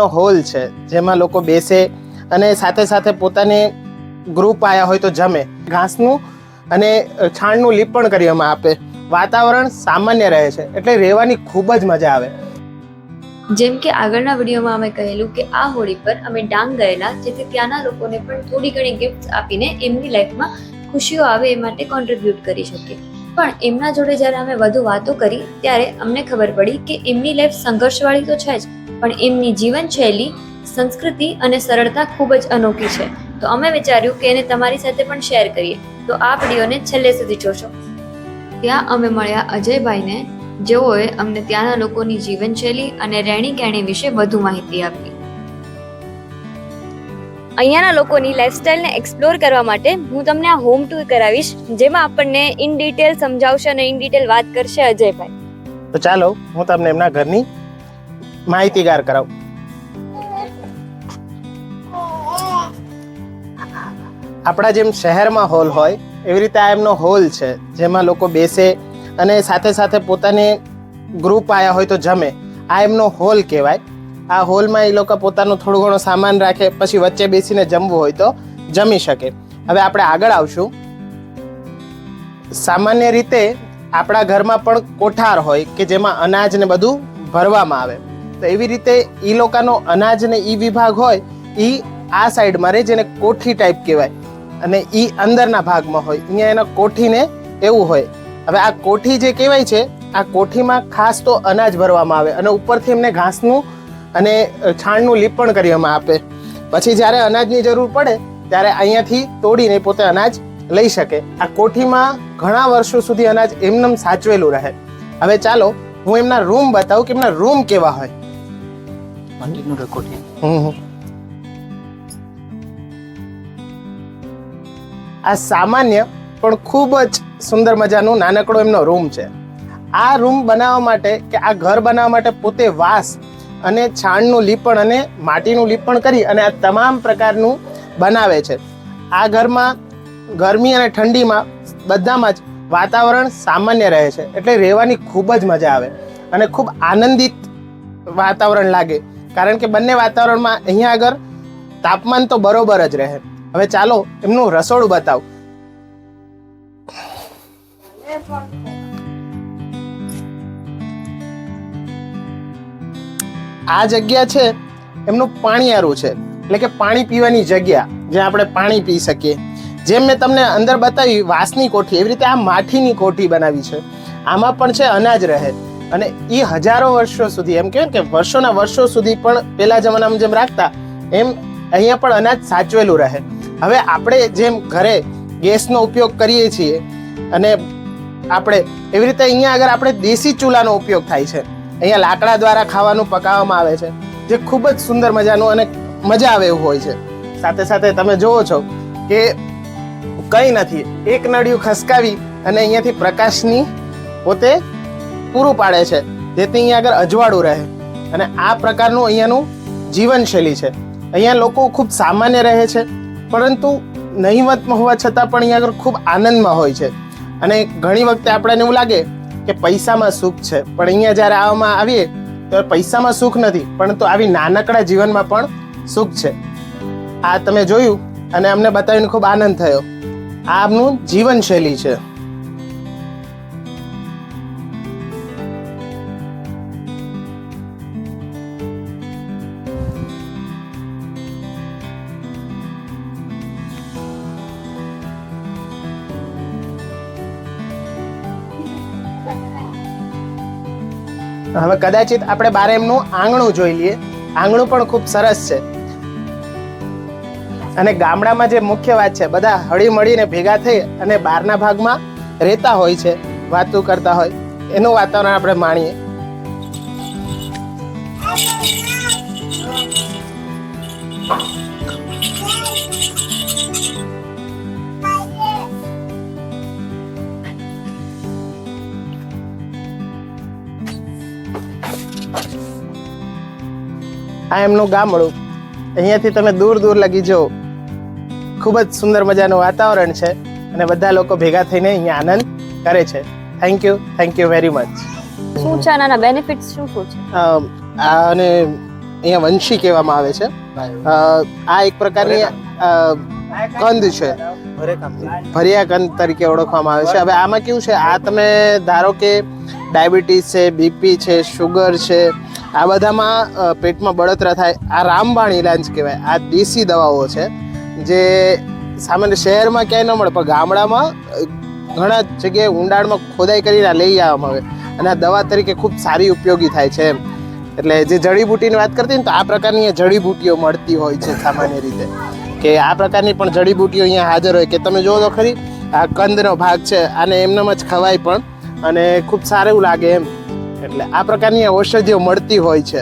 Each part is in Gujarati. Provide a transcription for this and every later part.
એમનો હોલ છે, જેમાં લોકો બેસે અને સાથે સાથે પોતાને ગ્રુપ આયા હોય તો જમે. ઘાસનું અને છાણનું લીપણ કરવામાં આપે. વાતાવરણ સામાન્ય રહે છે, એટલે રહેવાની ખૂબ જ મજા આવે. જેમ કે આગળના વિડીયોમાં અમે કહેલું કે આ હોળી પર અમે ડાંગ ગયેલા, જેથી ત્યાંના લોકોને પણ થોડી ઘણી ગિફ્ટ આપીને એમની લાઈફમાં ખુશીઓ આવે એ માટે કોન્ટ્રીબ્યુટ કરી શકીએ. પણ એમના જોડે જ્યારે અમે વધુ વાતો કરી, ત્યારે અમને ખબર પડી કે એમની લાઈફ સંઘર્ષવાળી તો છે જ. પણ એમની જીવનશૈલી સંસ્કૃતિ અને સરળતા ખૂબ જ અનોખી છે. તો અમે વિચાર્યું કે એને તમારી સાથે પણ શેર કરીએ. તો આ વિડીયોને છેલ્લે સુધી જોશો. ત્યાં અમે મળ્યા અજયભાઈને જેઓએ અમને ત્યાંના લોકોની જીવનશૈલી અને રહેણી કહેણી વિશે વધુ માહિતી આપી. અહીંયાના લોકોની લાઈફસ્ટાઈલને એક્સપ્લોર કરવા માટે હું તમને આ હોમ ટૂર કરાવીશ જેમાં આપણને ઇન ડિટેલ સમજાવશે અને ઇન ડિટેલ વાત કરશે અજયભાઈ. તો ચાલો હું તમને એમના ઘરની માહિતીગાર કરાવ. આપણા જેમ શહેરમાં હોલ હોય, એવી રીતે આ એમનો હોલ છે, જેમાં લોકો બેસે અને સાથે સાથે પોતાની ગ્રુપ આવ્યા હોય તો જમે. આ એમનો હોલ કહેવાય. આ હોલમાં એ લોકો પોતાનું થોડો ઘણો સામાન રાખે, પછી વચ્ચે બેસીને જમવું હોય તો જમી શકે. હવે આપણે આગળ આવશું. સામાન્ય રીતે આપણા ઘરમાં પણ કોઠાર હોય કે જેમાં અનાજ ને બધું ભરવામાં આવે. તો એવી રીતે એ લોકોનો અનાજ ને ઈ વિભાગ હોય એ આ સાઈડમાં રહે જેને કોઠી ટાઈપ કહેવાય. અને એ અંદરના ભાગમાં હોય અહીંયા એના કોઠીને એવું હોય. હવે આ કોઠી જે કહેવાય છે, આ કોઠીમાં ખાસ તો અનાજ ભરવામાં આવે અને ઉપરથી એમને ઘાસનું અને છાણનું લીપણ કરવામાં આપે. પછી જ્યારે અનાજની જરૂર પડે, ત્યારે અહીંયાથી તોડીને પોતે અનાજ લઈ શકે. આ કોઠીમાં ઘણા વર્ષો સુધી અનાજ એમનેમ સાચવેલું રહે. હવે ચાલો, હું એમના રૂમ બતાવું કે એમના રૂમ કેવા હોય. હમ હમ. આ સામાન્ય પણ ખૂબ જ સુંદર મજાનું નાનકડો એમનો રૂમ છે. આ રૂમ બનાવવા માટે કે આ ઘર બનાવવા માટે પોતે વાસ અને છાણનું લીપણ અને માટીનું લીપણ કરી અને આ તમામ પ્રકારનું બનાવે છે. આ ઘરમાં ગરમી અને ઠંડીમાં બધામાં જ વાતાવરણ સામાન્ય રહે છે. એટલે રહેવાની ખૂબ જ મજા આવે અને ખૂબ આનંદિત વાતાવરણ લાગે. કારણ કે બંને વાતાવરણમાં અહીંયા આગળ તાપમાન તો બરોબર જ રહે. હવે ચાલો એમનું રસોડું બતાવું. આ જગ્યા છે, એમનું પાણીયારું છે. એટલે કે પાણી પીવાની જગ્યા, જ્યાં આપણે પાણી પી શકીએ. જેમ મેં તમને અંદર બતાવી, વાંસની કોઠી, એવી રીતે આ માઠીની કોઠી બનાવી છે. આમાં પણ છે, અનાજ રહે. અને એ હજારો વર્ષો સુધી, એમ કહેવાય કે વર્ષોના વર્ષો સુધી પણ પેલા જમાનામાં જેમ રાખતા, એમ અહીંયા પણ અનાજ સાચવેલું રહે. હવે આપણે જેમ ઘરે ગેસનો ઉપયોગ કરીએ છીએ અને આપણે એવી રીતે અહીંયા આગળ આપણે દેશી ચૂલાનો ઉપયોગ થાય છે. અહીંયા લાકડા દ્વારા ખાવાનું પકાવવામાં આવે છે, જે ખૂબ જ સુંદર મજાનું અને મજા આવે એવું હોય છે. સાથે સાથે તમે જુઓ છો કે કંઈ નથી, એક નળિયું ખસકાવી અને અહીંયાથી પ્રકાશની પોતે પૂરું પાડે છે. જેથી અહીંયા આગળ અજવાળું રહે. અને આ પ્રકારનું અહીંયાનું જીવનશૈલી છે. અહીંયા લોકો ખૂબ સામાન્ય રહે છે, પરંતુ નહીવતમાં હોવા છતાં પણ અહીંયા આગળ ખૂબ આનંદમાં હોય છે. અને ઘણી વખતે આપણને એવું લાગે કે પૈસામાં સુખ છે. પણ અહીંયા જ્યારે આવવામાં આવીએ, તો પૈસામાં સુખ નથી, પરંતુ આવી નાનકડા જીવનમાં પણ સુખ છે. આ તમે જોયું, અને અમને બતાવીને ખૂબ આનંદ થયો. આ આમનું જીવનશૈલી છે. હવે કદાચિત આપણે બારે એમનું આંગણું જોઈ લઈએ. આંગણું પણ ખૂબ સરસ છે. અને ગામડામાં જે મુખ્ય વાત છે, બધા હળી મળીને ભેગા થઈ અને બહારના ભાગમાં રહેતા હોય છે, વાતું કરતા હોય, એનું વાતાવરણ આપણે માણીએ. આ એમનું ગામડું અહીંયાથી તમે દૂર દૂર લગી જો ખૂબ જ સુંદર મજાનું વાતાવરણ છે અને બધા લોકો ભેગા થઈને અહીંયા આનંદ કરે છે. Thank you thank you very much શું છે આના બેનિફિટ્સ શું શું છે? અને અહીંયા વંશી કહેવામાં આવે છે. આ એક પ્રકારની કંદ છે. ભરિયા કંદ તરીકે ઓળખવામાં આવે છે. હવે આમાં કેવું છે? આ તમે ધારો કે ડાયાબિટીસ છે બીપી છે શુગર છે આ બધામાં પેટમાં બળતરા થાય. આ રામબાણ ઇલાજ કહેવાય. આ દેશી દવાઓ છે, જે સામાન્ય શહેરમાં ક્યાંય ન મળે, પણ ગામડામાં ઘણા જગ્યાએ ઊંડાણમાં ખોદાઈ કરીને લઈ આવવામાં આવે. અને આ દવા તરીકે ખૂબ સારી ઉપયોગી થાય છે એમ. એટલે જે જડીબુટીની વાત કરતી ને, તો આ પ્રકારની જડીબુટીઓ મળતી હોય છે સામાન્ય રીતે. કે આ પ્રકારની પણ જડીબુટીઓ અહીંયા હાજર હોય. કે તમે જુઓ તો ખરી, આ કંદનો ભાગ છે, આને એમનેમ જ ખવાય પણ, અને ખૂબ સારું લાગે એમ. એટલે આ પ્રકારની ઔષધિઓ મળતી હોય છે.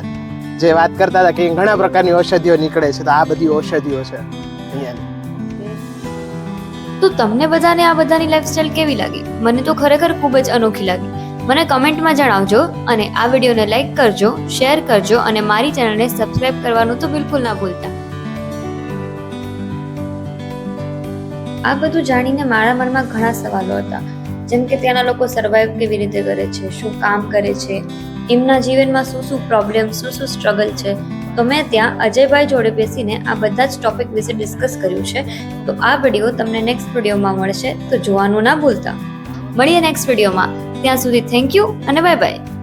જે વાત કરતા હતા કે ઘણા પ્રકારની ઔષધિઓ નીકળે છે, તો આ બધી ઔષધિઓ છે અહીંયા તો તમને બધાને આ બધાની લાઈફસ્ટાઈલ કેવી લાગી? મને તો ખરેખર ખૂબ જ અનોખી લાગી. મને કમેન્ટમાં જણાવજો અને આ વિડીયોને લાઈક કરજો શેર કરજો અને મારી ચેનલને સબસ્ક્રાઇબ કરવાનું તો બિલકુલ ના ભૂલતા. આ બધું જાણીને મારા મનમાં ઘણા સવાલો હતા. જેમ કે ત્યાંના લોકો સર્વાઈવ કેવી રીતે કરે છે, શું કામ કરે છે, એમના જીવનમાં શું શું પ્રોબ્લેમ શું શું સ્ટ્રગલ છે. તો મેં ત્યાં અજયભાઈ જોડે બેસીને આ બધા જ ટોપિક વિશે ડિસ્કસ કર્યું છે. તો આ વીડિયો તમને નેક્સ્ટ વિડીયોમાં મળશે. તો જોવાનું ના ભૂલતા. મળીએ નેક્સ્ટ વિડીયોમાં ત્યાં સુધી થેન્ક યુ અને બાય બાય